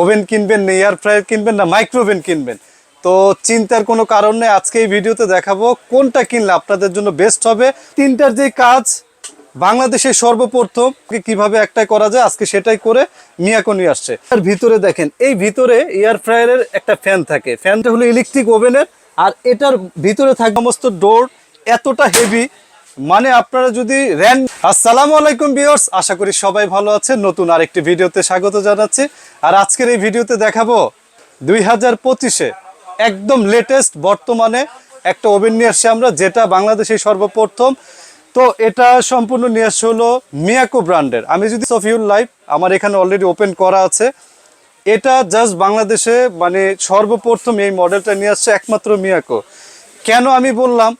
Oven কিনবেন না, air fryer কিনবেন না মাইক্রো ওভেন কিনবেন। তো চিন্তার কোনো কারণ নেই, আজকে এই ভিডিওতে দেখাবো কোনটা কিনলে আপনাদের জন্য বেস্ট হবে। তিনটার যে কাজ বাংলাদেশে সর্বপ্রথম কীভাবে একটাই করা যায়, আজকে সেটাই করে মিয়াকো নিয়ে আসছে। আর ভিতরে দেখেন, এই ভিতরে এয়ার ফ্রায়ারের একটা ফ্যান থাকে। ফ্যানটা হলো ইলেকট্রিক ওভেনের, আর এটার ভিতরে থাকে সমস্ত ডোর এতটা হেভি মানে আপনারা যদি র্যান আসসালামু আলাইকুম ভিউয়ার্স, আশা করি সবাই ভালো আছে নতুন আরেকটি ভিডিওতে স্বাগত জানাচ্ছি। আর আজকের এই ভিডিওতে দেখাবো দুই হাজার পঁচিশে একদম লেটেস্ট বর্তমানে একটা ওভেন নিয়ে আসছি আমরা, যেটা বাংলাদেশে সর্বপ্রথম। তো এটা সম্পূর্ণ নিয়ে আসছে হলো মিয়াকো ব্র্যান্ডের। আমি যদি সফিউল লাইফ আমার এখানে অলরেডি ওপেন করা আছে। এটা জাস্ট বাংলাদেশে মানে সর্বপ্রথম এই মডেলটা নিয়ে আসছে একমাত্র মিয়াকো। কেন আমি বললাম,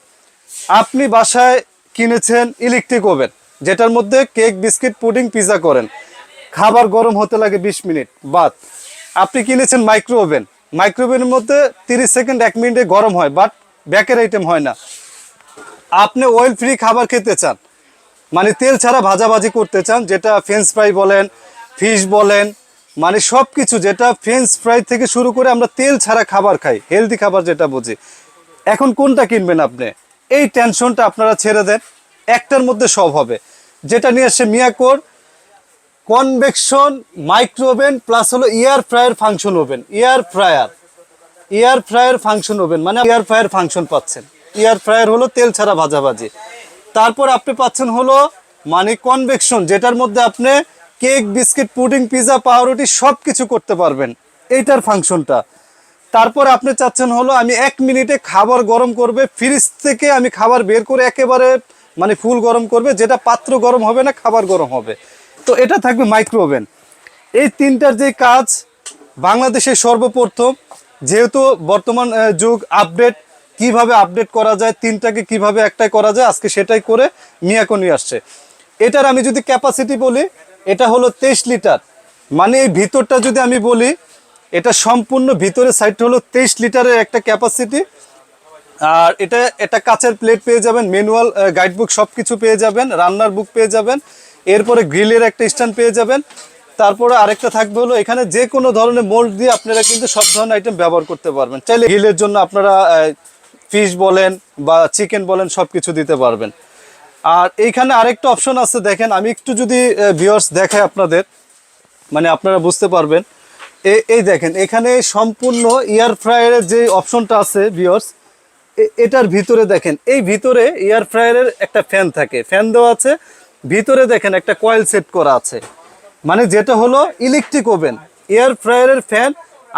আপনি বাসায় কিনেছেন ইলেকট্রিক ওভেন, যেটার মধ্যে কেক, বিস্কিট, পুডিং, পিজা করেন। খাবার গরম হতে লাগে বিশ মিনিট, বাদ। আপনি কিনেছেন মাইক্রো ওভেন, মাইক্রো ওভেনের মধ্যে তিরিশ সেকেন্ড, এক মিনিটে গরম হয়, বাট ব্যাকের আইটেম হয় না। আপনি অয়েল ফ্রি খাবার খেতে চান মানে তেল ছাড়া ভাজাভাজি করতে চান, যেটা ফ্রেঞ্চ ফ্রাই বলেন ফিশ বলেন মানে সব কিছু যেটা ফ্রেঞ্চ ফ্রাই থেকে শুরু করে আমরা তেল ছাড়া খাবার খাই হেলদি খাবার যেটা বুঝি। এখন কোনটা কিনবেন আপনি? এই টেনশনটা আপনারা ছেড়ে দেন। একটার মধ্যে সব হবে। যেটা নিয়ে আসছে মিয়াকোর কনভেকশন মাইক্রো ওভেন প্লাস হলো air fryer function oven. Air fryer air fryer function oven মানে এয়ার ফ্রায়ার ফাংশন পাচ্ছেন। এয়ার ফ্রায়ার হলো তেল ছাড়া ভাজাভাজি। তারপর আপনি পাচ্ছেন হলো মানে কনভেকশন, যেটার মধ্যে আপনি কেক, বিস্কিট, পুডিং, পিজা, পাউরুটি সব কিছু করতে পারবেন। এইটার ফাংশনটা। তারপর আপনি চাচ্ছেন হলো আমি এক মিনিটে খাবার গরম করবে, ফ্রিজ থেকে আমি খাবার বের করে একেবারে মানে ফুল গরম করবে, যেটা পাত্র গরম হবে না, খাবার গরম হবে। তো এটা থাকবে মাইক্রো ওভেন এই তিনটার যে কাজ, বাংলাদেশে সর্বপ্রথম, যেহেতু বর্তমান যুগ আপডেট কীভাবে আপডেট করা যায়, তিনটাকে কীভাবে একটাই করা যায়, আজকে সেটাই করে মিয়াকো নিয়ে আসছে। এটার আমি যদি ক্যাপাসিটি বলি, এটা হলো তেইশ লিটার। মানে এই ভিতরটা যদি আমি বলি, এটা সম্পূর্ণ ভিতরের সাইডটা হলো তেইশ লিটারের একটা ক্যাপাসিটি আর এটা এটা কাচের প্লেট পেয়ে যাবেন ম্যানুয়াল গাইড বুক সব কিছু পেয়ে যাবেন রান্নার বুক পেয়ে যাবেন, এরপরে গ্রিলের একটা স্ট্যান্ড পেয়ে যাবেন। তারপরে আরেকটা থাকবে হলো এখানে যে কোনো ধরনের মোল্ড দিয়ে আপনারা কিন্তু সব ধরনের আইটেম ব্যবহার করতে পারবেন। চাইলে গ্রিলের জন্য আপনারা ফিশ বলেন বা চিকেন বলেন সব কিছু দিতে পারবেন। আর এইখানে আরেকটা অপশন আছে, দেখেন, আমি একটু যদি ভিউয়ার্স দেখাই আপনাদের মানে আপনারা বুঝতে পারবেন। এই দেখেন, এখানে সম্পূর্ণ এয়ার ফ্রায়ারের যে অপশনটা আছে ভিউয়ার্স এটার ভিতরে দেখেন, এই ভিতরে এয়ার ফ্রায়ারের একটা ফ্যান থাকে। ফ্যান দেওয়া আছে, ভিতরে দেখেন একটা কয়েল সেট করা আছে। মানে যেটা হলো ইলেকট্রিক ওভেন এয়ার ফ্রায়ারের ফ্যান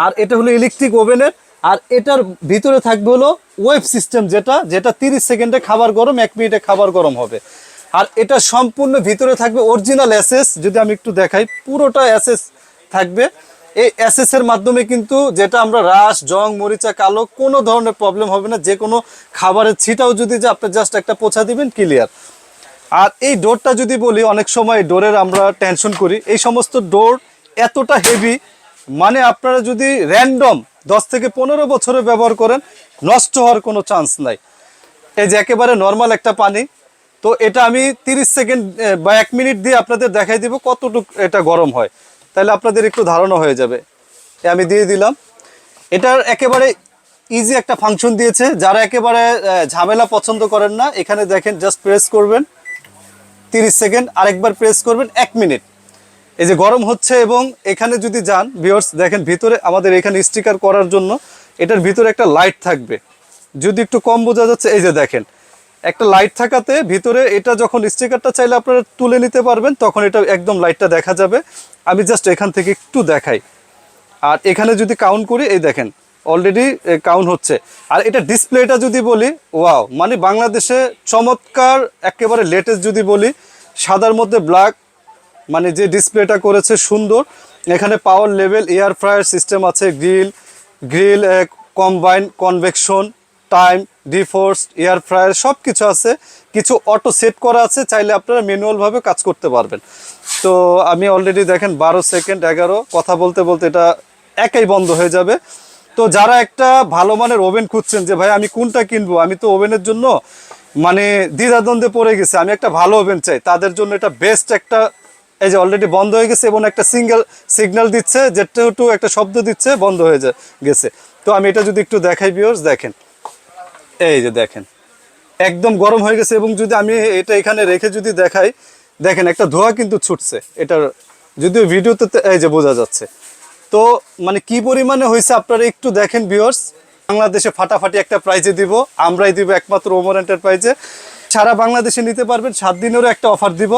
আর এটা হলো ইলেকট্রিক ওভেনের আর এটার ভিতরে থাকবে হলো ওয়েব সিস্টেম যেটা যেটা তিরিশ সেকেন্ডে খাবার গরম, এক মিনিটে খাবার গরম হবে। আর এটা সম্পূর্ণ ভিতরে থাকবে অরিজিনাল অ্যাসেস যদি আমি একটু দেখাই, পুরোটা অ্যাসেস থাকবে। এই অ্যাসেস এর মাধ্যমে কিন্তু যেটা আমরা রাস, জং, মরিচা, কালো কোনো ধরনের প্রবলেম হবে না। যে কোনো খাবারের ছিটাও যদি যে আপনি জাস্ট একটা পোছা দিবেন ক্লিয়ার আর এই ডোরটা যদি বলি, অনেক সময় ডোরের আমরা টেনশন করি। এই সমস্ত ডোর এতটা হেভি মানে আপনারা যদি র্যান্ডম দশ থেকে পনেরো বছরে ব্যবহার করেন, নষ্ট হওয়ার কোনো চান্স নাই। এই যে একেবারে নর্মাল একটা পানি। তো এটা আমি তিরিশ সেকেন্ড বা এক মিনিট দিয়ে আপনাদের দেখাই দিব কতটুকু এটা গরম হয়। তাহলে আপনাদের একটু ধারণা হয়ে যাবে। আমি দিয়ে দিলাম। এটার একেবারে ইজি একটা ফাংশন দিয়েছে। যারা একেবারে ঝামেলা পছন্দ করেন না, এখানে দেখেন জাস্ট প্রেস করবেন। তিরিশ সেকেন্ড, আরেকবার প্রেস করবেন, এক মিনিট এই যে গরম হচ্ছে এবং এখানে যদি যান ভিউয়ার্স দেখেন ভিতরে আমাদের এখানে স্টিকার করার জন্য এটার ভিতরে একটা লাইট থাকবে। যদি একটু কম বোঝা যাচ্ছে, এই যে দেখেন একটা লাইট থাকাতে ভিতরে এটা যখন স্টিকারটা চাইলে আপনারা তুলে নিতে পারবেন, তখন এটা একদম লাইটটা দেখা যাবে। আমি জাস্ট এখান থেকে একটু দেখাই। আর এখানে যদি কাউন্ট করি, এই দেখেন অলরেডি কাউন্ট হচ্ছে। আর এটা ডিসপ্লেটা যদি বলি ওয়াও মানে বাংলাদেশে চমৎকার, একেবারে লেটেস্ট যদি বলি, সাদার মধ্যে ব্ল্যাক মানে যে ডিসপ্লেটা করেছে সুন্দর। এখানে power level air fryer system আছে grill grill combine convection time, defrost, air fryer সব কিছু আছে। কিছু অটো সেট করা আছে, চাইলে আপনারা ম্যানুয়ালভাবে কাজ করতে পারবেন। তো আমি অলরেডি দেখেন, বারো সেকেন্ড, এগারো, কথা বলতে বলতে এটা একাই বন্ধ হয়ে যাবে। তো যারা একটা ভালো মানের ওভেন খুঁজছেন যে, ভাই, আমি কোনটা কিনবো? আমি তো ওভেনের জন্য মানে দ্বিধাদ্বন্দ্বে পড়ে গেছে। আমি একটা ভালো ওভেন চাই। তাদের জন্য এটা বেস্ট একটা, এই যে অলরেডি বন্ধ হয়ে গেছে এবং একটা সিঙ্গেল সিগন্যাল দিচ্ছে, যেটা একটু শব্দ দিচ্ছে, বন্ধ হয়ে গেছে। তো আমি এটা যদি একটু দেখাই ভিউয়ার্স দেখেন। এই যে দেখেন, একদম গরম হয়ে গেছে এবং যদি আমি এটা এখানে রেখে যদি দেখাই, দেখেন একটা ধোঁয়া কিন্তু ছুটছে। এটার যদিও ভিডিওতে এই যে বোঝা যাচ্ছে। তো মানে কি পরিমাণে হয়েছে আপনারা একটু দেখেন ভিউয়ার্স বাংলাদেশে ফাটাফাটি একটা প্রাইজে দিব, আমরাই দিব একমাত্র ওমর এন্টারপ্রাইজে সারা বাংলাদেশে নিতে পারবেন, সাত দিনেরও একটা অফার দিব।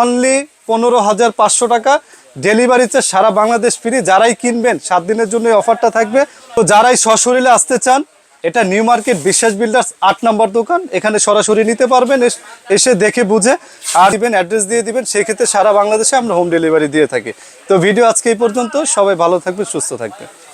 অনলি পনেরো হাজার পাঁচশো টাকা। ডেলিভারি সারা বাংলাদেশ ফ্রি যারাই কিনবেন, সাত দিনের জন্য এই অফারটা থাকবে। তো যারাই সশরীরে আসতে চান এটা নিউ মার্কেট বিশ্বাস বিল্ডার্স আট নম্বর দোকান। এখানে সরাসরি নিতে পারবেন, এস- দেখে বুঝে আর দিবেন, অ্যাড্রেস দিয়ে দিবেন। সেক্ষেত্রে সারা বাংলাদেশে আমরা হোম ডেলিভারি দিয়ে থাকি। তো ভিডিও আজকে এই পর্যন্ত। সবাই ভালো থাকবে সুস্থ থাকবে